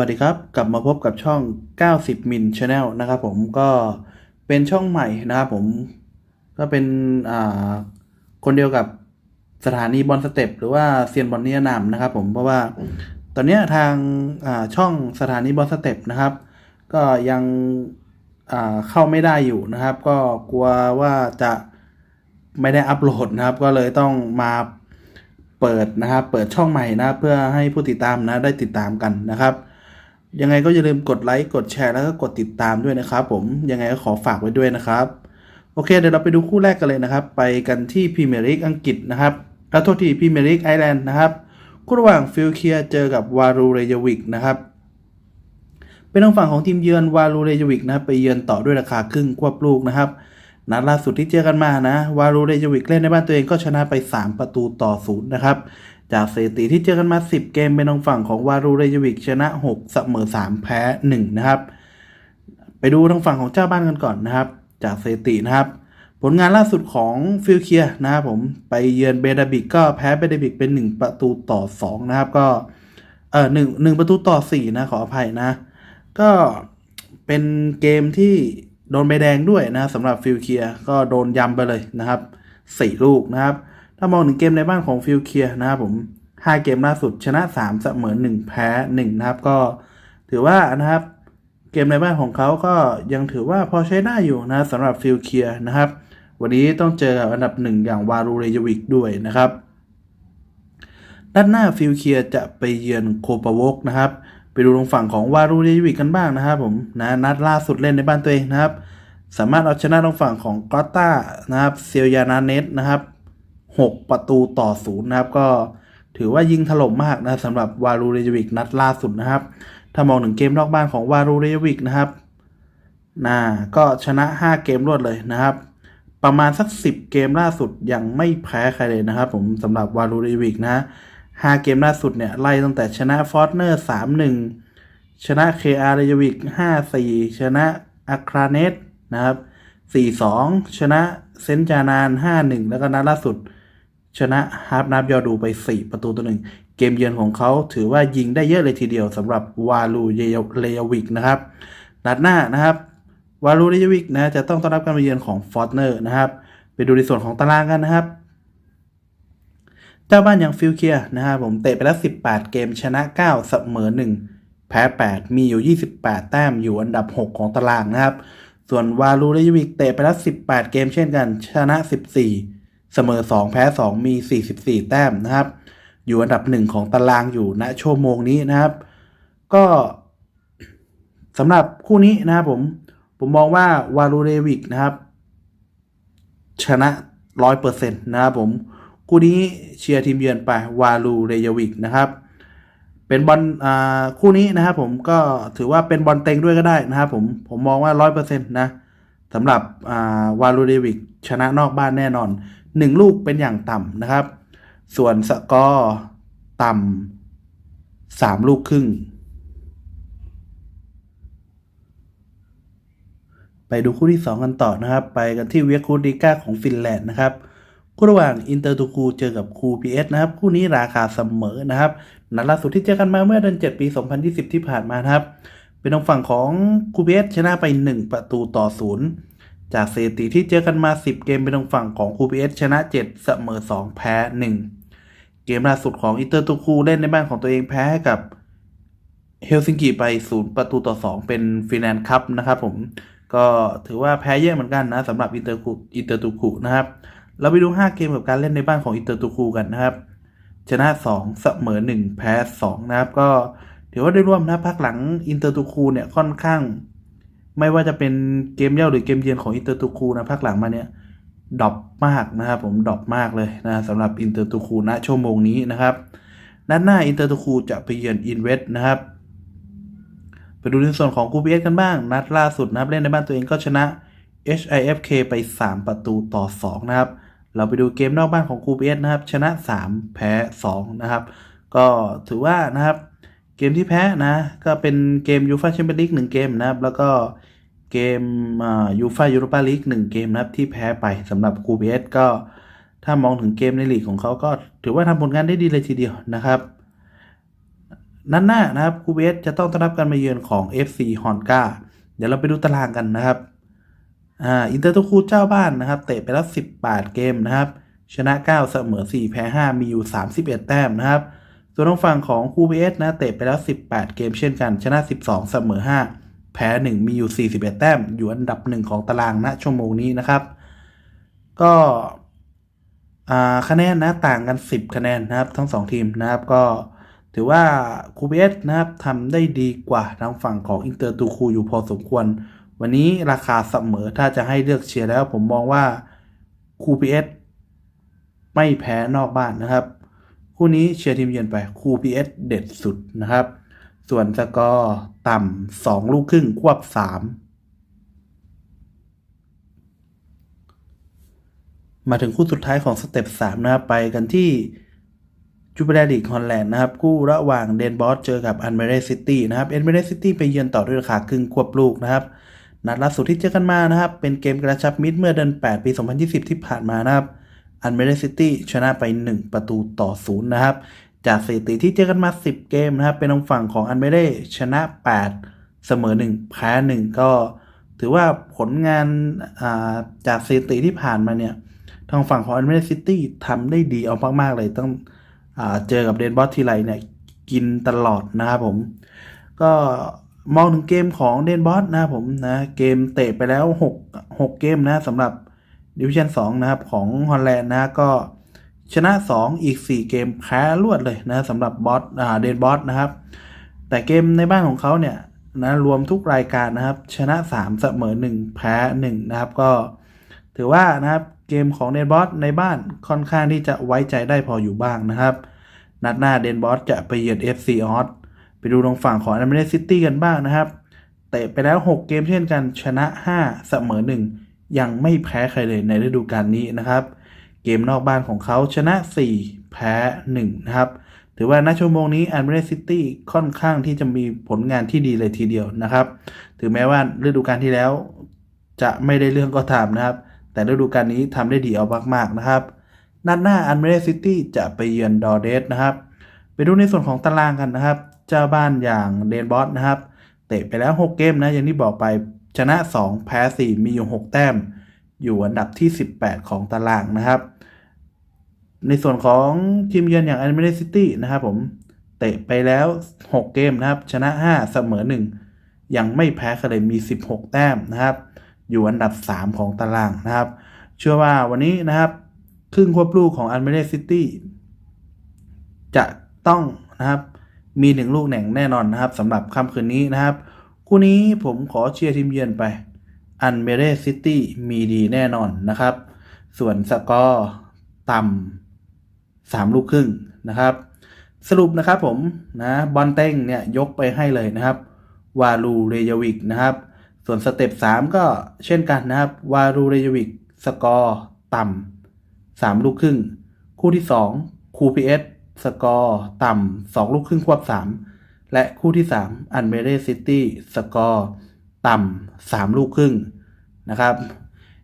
วัสดีครับ กลับมาพบกับช่อง 90มิลชาแนลนะครับผมก็เป็นช่องใหม่นะครับผม ก็เป็นคนเดียวกับสถานีบอลสเต็ปหรือว่าเซียนบอลนิยนามนะครับผมเพราะว่าตอนนี้ทางาช่องสถานีบอลสเต็ปนะครับ ก็ยังเข้าไม่ได้อยู่นะครับ ก็กลัวว่าจะไม่ได้อัปโหลดนะครับ ก็เลยต้องมาเปิดนะครับ เปิดช่องใหม่นะเพื่อให้ผู้ติดตามนะได้ติดตามกันนะครับ ยังไงก็อย่าลืมกดไลค์กดแชร์แล้วก็กดติดตามด้วยนะครับผมยังไงก็ขอฝากไว้ด้วยนะครับ โอเค เดี๋ยวเราไปดูคู่แรกกันเลยนะครับ ไปกันที่พรีเมียร์ลีกอังกฤษนะครับขอโทษทีพรีเมียร์ลีกไอร์แลนด์นะครับคู่ระหว่างฟิลเคียเจอกับวารูเรยวิกนะครับเป็นทางฝั่งของทีมเยือนวาลูเรยวิกนะครับไปเยือนต่อด้วยราคาครึ่งควบลูกนะครับ นัดล่าสุดที่เจอกันมานะ วาลูเรยวิกเล่นในบ้านตัวเองก็ชนะไป 3 ประตูต่อศูนย์นะครับ จากสถิติที่เจอกันมา 10 เกมเป็นทางฝั่งของวาลูเรยวิกชนะ 6 เสมอ 3 แพ้ 1 นะครับ ไปดูทางฝั่งของเจ้าบ้านกันก่อนนะครับ จากสถิตินะครับ ผลงานล่าสุดของฟิลเคียนะครับผมไปเยือนเบดาบิกก็แพ้เบดาบิกเป็น 1 ประตูต่อ 2 นะครับก็เออหนึ่งหนึ่งประตูต่อ 4 นะขออภัยนะ ก็เป็นเกมที่ โดนใบแดงด้วยนะสำหรับฟิลเคียก็โดนยำไปเลยนะครับสี่ลูกนะครับ ถ้ามองถึงเกมในบ้านของฟิลเคียนะครับผมห้าเกมล่าสุดชนะ3เสมอ1แพ้1นะครับ ก็ถือว่านะครับ เกมในบ้านของเขาก็ยังถือว่าพอใช้ได้อยู่นะสำหรับฟิลเคียนะครับ วันนี้ต้องเจอกับอันดับหนึ่งอย่างวารูเรยวิกด้วยนะครับด้านหน้าฟิลเคียจะไปเยือนโคปาวกนะครับ ไปดูตรงฝั่งของวารูเรยวิกกันบ้างนะครับผมนะนัดล่าสุดเล่นในบ้านตัวเองนะครับ สามารถเอาชนะตรงฝั่งของกอตตานะครับเซียยานาเนสนะครับ6 ประตูต่อศูนย์นะครับ ก็ถือว่ายิงถล่มมากนะสำหรับวารูเรยวิกนัดล่าสุดนะครับ ถ้ามองถึงเกมนอกบ้านของวารูเรยวิกนะครับนะก็ชนะ 5 เกมรวดเลยนะครับ ประมาณสัก 10 เกมล่าสุดยังไม่แพ้ใครเลยนะครับ ผมสำหรับวาลูริวิกนะ ห้าเกมล่าสุดเนี่ยไล่ตั้งแต่ชนะฟอร์เนอร์สามหนึ่งชนะเคอาร์เรยวิกห้าสี่ชนะอัคราเนสนะครับสี่สองชนะเซนจานานห้าหนึ่งแล้วก็นัดล่าสุด ชนะฮาร์ปนับยอดูไป 4 ประตูต่อหนึ่งเกมเยือนของเขาถือว่ายิงได้เยอะเลยทีเดียวสำหรับวาลูเยวิกนะครับ นัดหน้านะครับวาลูเรยวิกนะจะต้องต้อนรับการมาเยือนของฟอร์เนอร์นะครับ ไปดูในส่วนของตารางกันนะครับ เจ้าบ้านอย่างฟิลเคียนะครับผมเตะไปแล้ว 18 เกมชนะ 9 เสมอ 1 แพ้ 8 มีอยู่ 28 แต้มอยู่อันดับ 6 ของตารางนะครับ ส่วนวาลูเรยวิกเตะไปแล้ว 18 เกมเช่นกัน ชนะ 14 เสมอ 2 แพ้ 2 มี 44 แต้มนะครับ อยู่อันดับ 1 ของตารางอยู่ณชั่วโมงนี้นะครับ ก็สำหรับคู่นี้นะครับผม ผมมองว่าวาลูเรวิกนะครับ ชนะร้อยเปอร์เซ็นต์นะครับผม คู่นี้เชียร์ทีมเยือนไปวาลูเรยวิกนะครับ เป็นบอลคู่นี้นะครับผมก็ถือว่าเป็นบอลเต็งด้วยก็ได้นะครับผมผมมองว่าร้อยเปอร์เซ็นต์นะสำหรับวาลูเรวิกชนะนอกบ้านแน่นอนหนึ่งลูกเป็นอย่างต่ำนะครับ ส่วนสกอร์ต่ำสามลูกครึ่งไปดูคู่ที่ 2 กันต่อนะครับ ไปกันที่เวียคูดิก้าของฟินแลนด์นะครับ คู่ระหว่างอินเตอร์ตูคูเจอกับคูพีเอสนะครับ คู่นี้ราคาเสมอนะครับนัดล่าสุดที่เจอกันมาเมื่อเดือน7ปี 2020 ที่ผ่านมานะครับ เป็นทางฝั่งของคูพีเอสชนะไป 1 ประตูต่อศูนย์จากสถิติที่เจอกันมา 10 เกมเป็นทางฝั่งของคูพีเอสชนะ 7 เสมอ 2 แพ้ 1 เกมล่าสุดของอินเตอร์ตูคูเล่นในบ้านของตัวเองแพ้ให้กับเฮลซิงกิไป 0 ประตูต่อ 2 เป็นฟินแลนด์คัพนะครับผมก็ถือว่าแพ้เยอะเหมือนกันนะสำหรับอินเตอร์อินเตอร์ตูคูนะครับ เราไปดู 5 เกมกับการเล่นในบ้านของอินเตอร์ตูคูกันนะครับ ชนะ 2 เสมอ 1 แพ้ 2 นะครับ ก็ถือว่าได้ร่วมนะพักหลังอินเตอร์ตูคูเนี่ยค่อนข้าง ไม่ว่าจะเป็นเกมเย่าหรือเกมเยือนของอินเตอร์ตูคูนะพักหลังมาเนี่ยดรอปมากนะครับผมดรอปมากเลยนะสำหรับอินเตอร์ตูคูณชั่วโมงนี้นะครับนัดหน้าอินเตอร์ตูคูจะไปเยือนอินเวสนะครับไปดูในส่วนของคูพีเอสกันบ้าง นัดล่าสุดนะครับเล่นในบ้านตัวเองก็ชนะ HIFK ไป 3 ประตูต่อ 2 นะครับ เราไปดูเกมนอกบ้านของคูพีเอสนะครับ ชนะ 3 แพ้ 2 นะครับ ก็ถือว่านะครับ เกมที่แพ้นะ ก็เป็นเกมยูฟาแชมเปี้ยนลีกหนึ่งเกมนะครับ แล้วก็เกมยูฟายูโรปาลีกหนึ่งเกมนะครับที่แพ้ไปสำหรับคูพีเอสก็ถ้ามองถึงเกมในลีกของเขาก็ถือว่าทำผลงานได้ดีเลยทีเดียวนะครับนัดหน้านะครับคูเบสจะต้องต้อนรับการมาเยือนของ FC ฮอนกาเดี๋ยวเราไปดูตารางกันนะครับ อ่าอินเตอร์ตูคูเจ้าบ้านนะครับ เตะไปแล้ว18 เกมนะครับ ชนะ 9 เสมอ 4 แพ้ 5 มีอยู่ 31 แต้มนะครับ ส่วนทางฝั่งของคูเบสนะเตะไปแล้ว 18 เกมเช่นกัน ชนะ 12 เสมอ 5 แพ้ 1 มีอยู่ 41 แต้ม อยู่อันดับหนึ่งของตารางณชั่วโมงนี้นะครับ ก็คะแนนนะต่างกัน 10 คะแนนนะครับ ทั้ง 2 ทีมนะครับก็ถือว่าคูเบสนะครับทำได้ดีกว่าทางฝั่งของอินเตอร์ตูคูอยู่พอสมควร วันนี้ราคาเสมอถ้าจะให้เลือกเชียร์แล้วผมมองว่าคูพีเอสไม่แพ้นอกบ้านนะครับ คู่นี้เชียร์ทีมเยือนไปคูพีเอสเด็ดสุดนะครับ ส่วนสกอร์ต่ำสองลูกครึ่งควบสามมาถึงคู่สุดท้ายของสเต็ปสามนะครับไปกันที่จูเปอร์ลีกฮอลแลนด์นะครับคู่ระหว่างเดนบอสเจอกับอันเมเรซิตี้นะครับอันเมเรซิตี้ไปเยือนต่อด้วยราคาครึ่งควบลูกนะครับ นัดล่าสุดที่เจอกันมานะครับ เป็นเกมกระชับมิตรเมื่อเดือน 8 ปี 2020 ที่ผ่านมานะครับ อันเมเรซิตี้ชนะไป 1 ประตูต่อศูนย์นะครับ จากสถิติที่เจอกันมา 10 เกมนะครับ เป็นทางฝั่งของอันเมเรชนะ 8 เสมอ 1 แพ้ 1 ก็ ถือว่าผลงานาจากสถิติที่ผ่านมาเนี่ย ทางฝั่งของอันเมเรซิตี้ทำได้ดีเอามากๆเลยต้องอเจอกับเดนบอสทีไรเนี่ย กินตลอดนะครับผม ก็ มองถึงเกมของเดนบอสนะผมนะ เกมเตะไปแล้ว 6 6 เกมนะสำหรับดิวิชั่น2นะครับ ของฮอลแลนด์นะก็ชนะ 2 อีก 4 เกมแพ้รวดเลยนะสำหรับบอสเดนบอสนะครับ แต่เกมในบ้านของเขาเนี่ยนะรวมทุกรายการนะครับ ชนะ 3 เสมอ 1 แพ้ 1 นะครับ ก็ถือว่านะครับเกมของเดนบอสในบ้านค่อนข้างที่จะไว้ใจได้พออยู่บ้างนะครับ นัดหน้าเดนบอสจะไปเยือน FC ออส ไปดูตรงฝั่งของ a อ m เ r ซิตี้กันบ้างนะครับ เตะไปแล้ว 6 เกมเช่นกันชนะ 5 เสมอ 1 ยังไม่แพ้ใครเลยในฤดูกาลนี้นะครับ เกมนอกบ้านของเขาชนะ 4 แพ้ 1 นะครับ ถือว่าณชั่วโมงนี้ a อ m เ r ซิตี้ค่อนข้างที่จะมีผลงานที่ดีเลยทีเดียวนะครับ ถึงแม้ว่าฤดูกาลที่แล้ว จะไม่ได้เรื่องก็ตามนะครับ แต่ฤดูกาลนี้ทำได้ดีเอามากๆนะครับนัดหน้า a อ m เ r ซิตี้จะไปเยือนดอเดสนะครับ ไปดูในส่วนของตารางกันนะครับ เจ้าบ้านอย่างเดนบอสนะครับ เตะไปแล้ว 6 เกมนะอย่างที่บอกไปชนะ 2 แพ้ 4 มีอยู่ 6 แต้ม อยู่อันดับที่ 18 ของตารางนะครับ ในส่วนของทีมเยือนอย่าง a อ m เ r ซิตี้นะครับผมเตะไปแล้ว 6 เกมนะครับ ชนะ 5 เสมอ 1 ยังไม่แพ้ใครเลยมี 16 แต้มนะครับ อยู่อันดับ 3 ของตารางนะครับ เชื่อว่าวันนี้นะครับครึ่งควบลูกของ a อ m เ r ซิตี้จะต้องนะครับ มีหนึ่งลูกแหน่งแน่นอนนะครับสำหรับค่ำคืนนี้นะครับ คู่นี้ผมขอเชียร์ทีมเยือนไป อันเมเรซิตี้มีดีแน่นอนนะครับ ส่วนสกอร์ต่ำสามลูกครึ่งนะครับ สรุปนะครับผมนะบอลเต้งเนี่ยยกไปให้เลยนะครับ วาลูเรยวิกนะครับ ส่วนสเต็ป3ก็เช่นกันนะครับ วาลูเรยวิกสกอร์ต่ำสามลูกครึ่ง คู่ที่ 2 คูพีเอส สกอร์ต่ำสองลูกครึ่งควบ3และคู่ที่3อันเบเรซิตี้สกอร์ต่ำสามลูกครึ่งนะครับ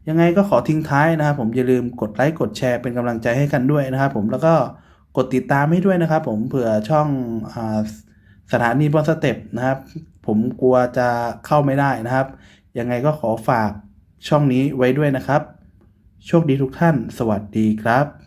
ยังไงก็ขอทิ้งท้ายนะครับ ผมอย่าลืมกดไลค์กดแชร์เป็นกำลังใจให้กันด้วยนะครับ ผมแล้วก็กดติดตามให้ด้วยนะครับ ผมเผื่อช่องอสถานีบอลสเต็ปนะครับ ผมกลัวจะเข้าไม่ได้นะครับ ยังไงก็ขอฝากช่องนี้ไว้ด้วยนะครับ โชคดีทุกท่าน สวัสดีครับ